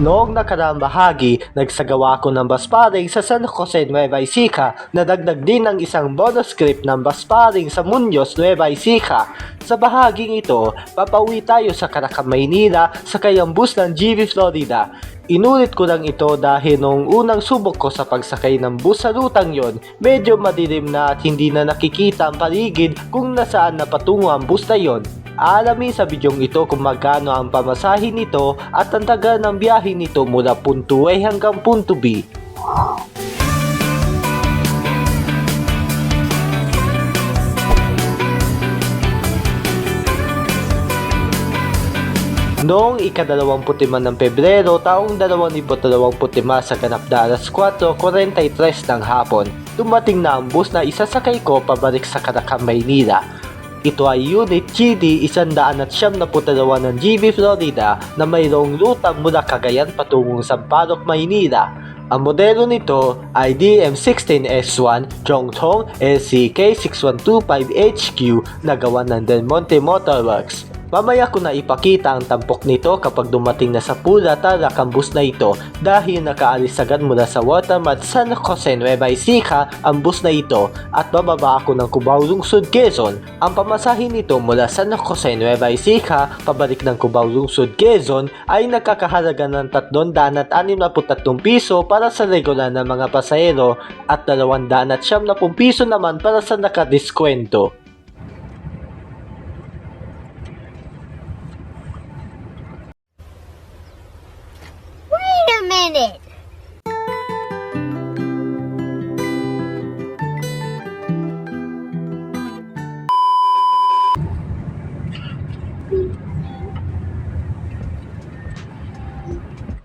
Noong nakaraang bahagi, nagsagawa ako ng bus paring sa San Jose Nueva Ecija na dagdag din ng isang bonus script ng bus paring sa Muñoz Nueva Ecija. Sa bahaging ito, papauwi tayo sa Caracas, Maynila sa kayang bus ng GV Florida. Inulit ko lang ito dahil noong unang subok ko sa pagsakay ng bus sa rutang yon, medyo madilim na at hindi na nakikita ang paligid kung nasaan na patungo ang bus na yon. Alamin sa bidyong ito kung magkano ang pamasahin nito at ang tagal ng biyahe nito mula punto A hanggang punto B. Noong ikadalawamputiman ng Pebrero taong 2025 sa ganap na alas 4.43 ng hapon, dumating na ang bus na isasakay ko pabalik sa Caracas, Maynila. Ito ay Unit GD 172 ng GB Florida na mayroong ruta mula Cagayan patungong Sampaloc, Maynila. Ang modelo nito ay DM16S1 Chongchong LCK 6125HQ na gawa ng Del Monte Motorworks. Mamaya ko na ipakita ang tampok nito kapag dumating na sa Pula Tarak ang bus na ito dahil nakaalis agad mula sa Watermat San Jose Nueva Ecija ang bus na ito at bababa ako ng Cubao Lungsod Quezon. Ang pamasahin nito mula San Jose Nueva Ecija pabalik ng Cubao Lungsod Quezon ay nagkakahalaga ng 363 piso para sa regular na mga pasahero at 270 piso naman para sa nakadiskwento. Minute.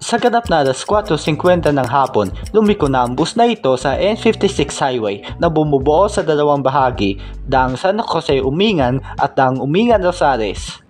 Sa ganap na alas 4.50 ng hapon, lumiko na ang bus na ito sa N56 Highway na bumubuo sa dalawang bahagi, daang San Jose Umingan at daang Umingan Rosales.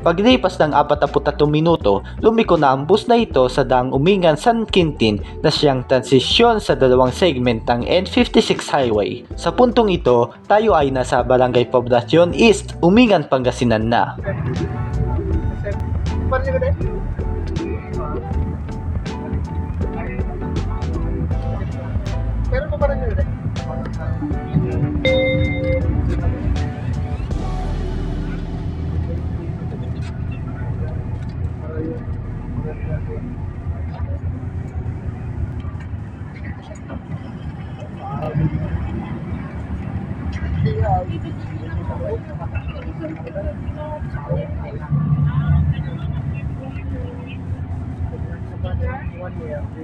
Paglipas ng 43 minuto, lumiko na ang bus na ito sa daang Umingan San Quintin na siyang transisyon sa dalawang segment ng N56 Highway. Sa puntong ito, tayo ay nasa Barangay Poblacion East, Umingan, Pangasinan na. 300.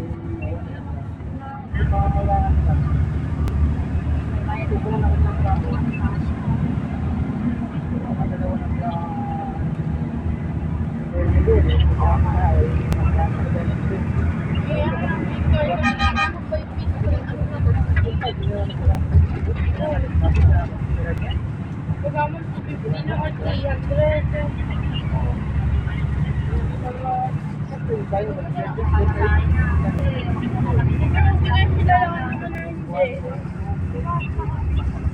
Thank you.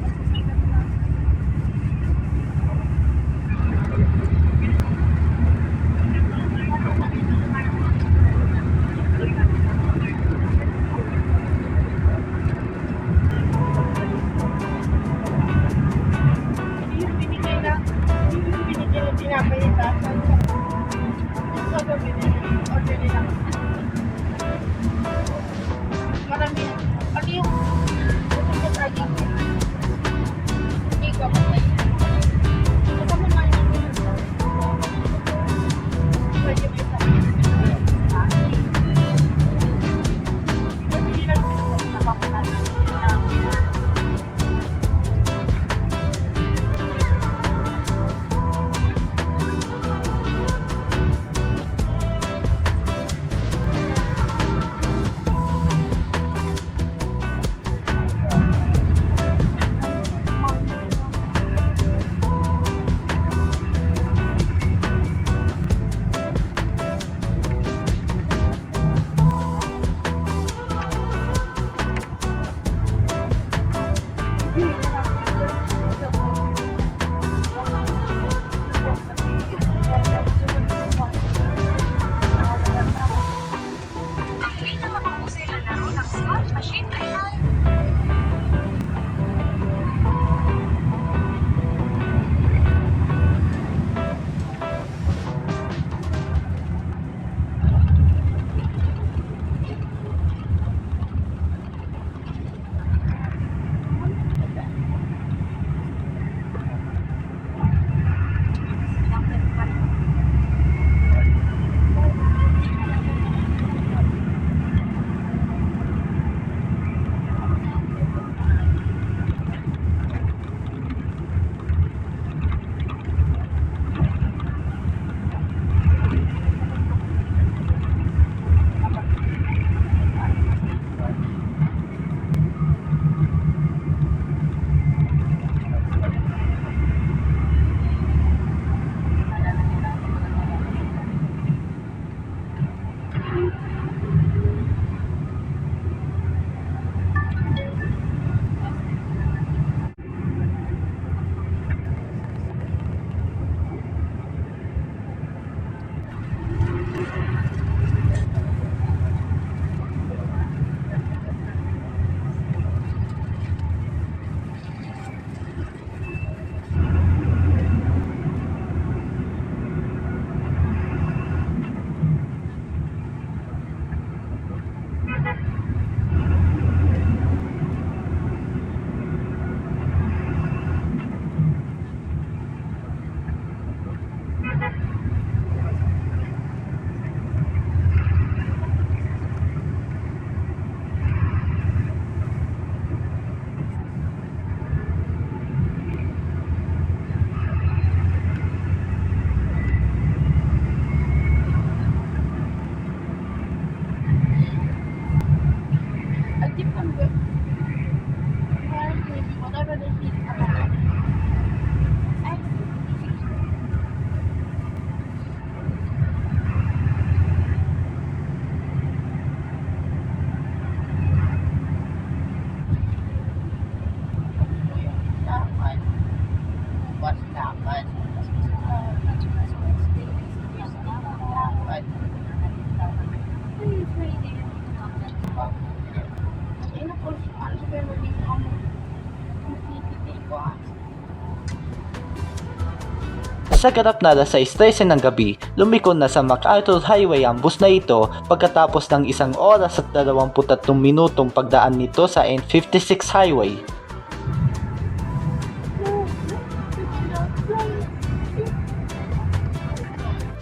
Sa ganap na alas 6.13 ng gabi, lumiko na sa MacArthur Highway ang bus na ito pagkatapos ng isang oras at 23 minutong pagdaan nito sa N56 Highway.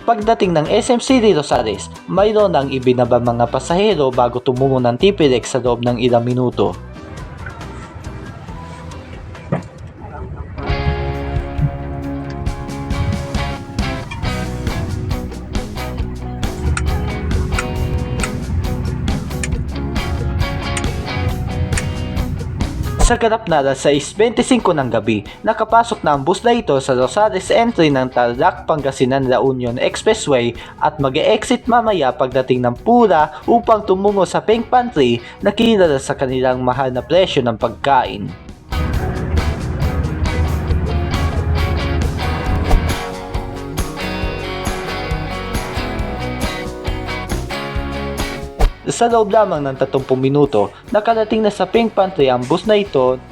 Pagdating ng SM City Rosales, mayroon ang ibinaba mga pasahero bago tumungo ng TPDX sa loob ng ilang minuto. Sa ganap na alas 6.25 ng gabi, nakapasok na ang bus na ito sa Rosales entry ng Tarlac Pangasinan La Union Expressway at mag exit mamaya pagdating ng Pura upang tumungo sa Pink Pantry na kilala sa kanilang mahal na presyo ng pagkain. Sa loob lamang ng 30 minuto, nakarating na sa Pink Pantry ang bus na ito.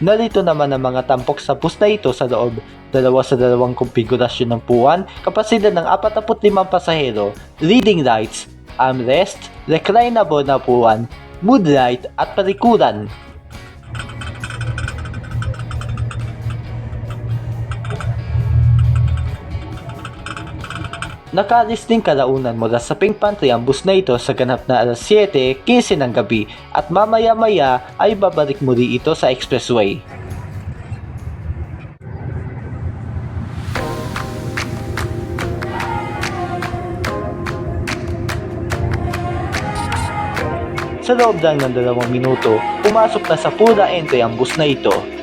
Narito naman ang mga tampok sa bus na ito sa loob. Dalawa sa dalawang konfigurasyon ng puwan, kapasidad ng 45 pasahero, reading lights, armrest, reclinable na puwan, mood light at parikuran. Nakalis din kalaunan mula sa Pink Pantry ang bus na ito sa ganap na alas 7.15 ng gabi at mamaya-maya ay babalik muli ito sa expressway. Sa loob lang ng dalawang minuto, pumasok na sa Pura Entry ang bus na ito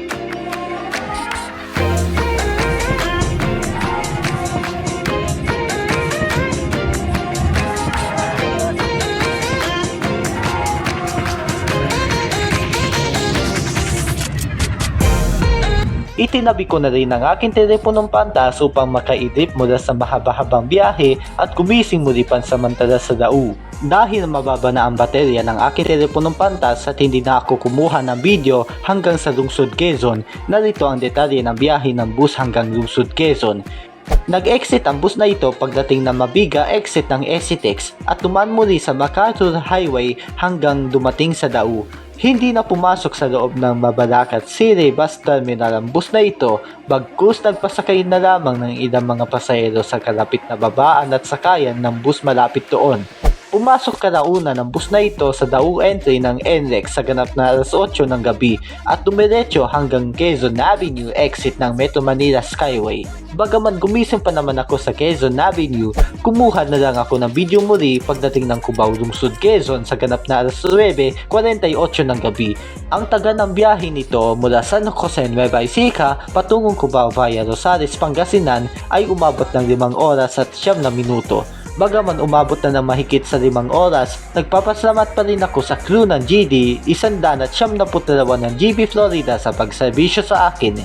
Itinabi ko na rin ang aking teleponong pantas upang makaidip mula sa mahaba-habang biyahe at gumising muli pansamantala sa dau. Dahil mababa na ang baterya ng aking teleponong pantas at hindi na ako kumuha ng video hanggang sa lungsod Quezon, narito ang detalye ng biyahe ng bus hanggang lungsod Quezon. Nag-exit ang bus na ito pagdating ng Mabiga exit ng Esitex at dumaan muli sa MacArthur Highway hanggang dumating sa Dau. Hindi na pumasok sa loob ng Mabalacat City Bus Terminal ang bus na ito bagkus nagpasakay na lamang ng ilang mga pasahero sa kalapit na babaan at sakayan ng bus malapit doon. Pumasok kalauna ng bus na ito sa Dau entry ng NLEX sa ganap na alas 8 ng gabi at dumiretso hanggang Quezon Avenue exit ng Metro Manila Skyway. Bagaman gumising pa naman ako sa Quezon Avenue, kumuha na lang ako ng video muli pagdating ng Cubao Lungsod Quezon sa ganap na alas 9.48 ng gabi. Ang taga ng biyahe nito mula San Jose Nueva Ecija patungong Cubao via Rosales, Pangasinan ay umabot ng 5 oras at 9 na minuto. Bagaman umabot na ng mahigit sa limang oras, nagpapasalamat pa rin ako sa crew ng GD, isandaan at siyam na putalawa ng GB Florida sa pagserbisyo sa akin.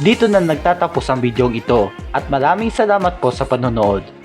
Dito na nagtatapos ang bidyong ito at maraming salamat po sa panonood.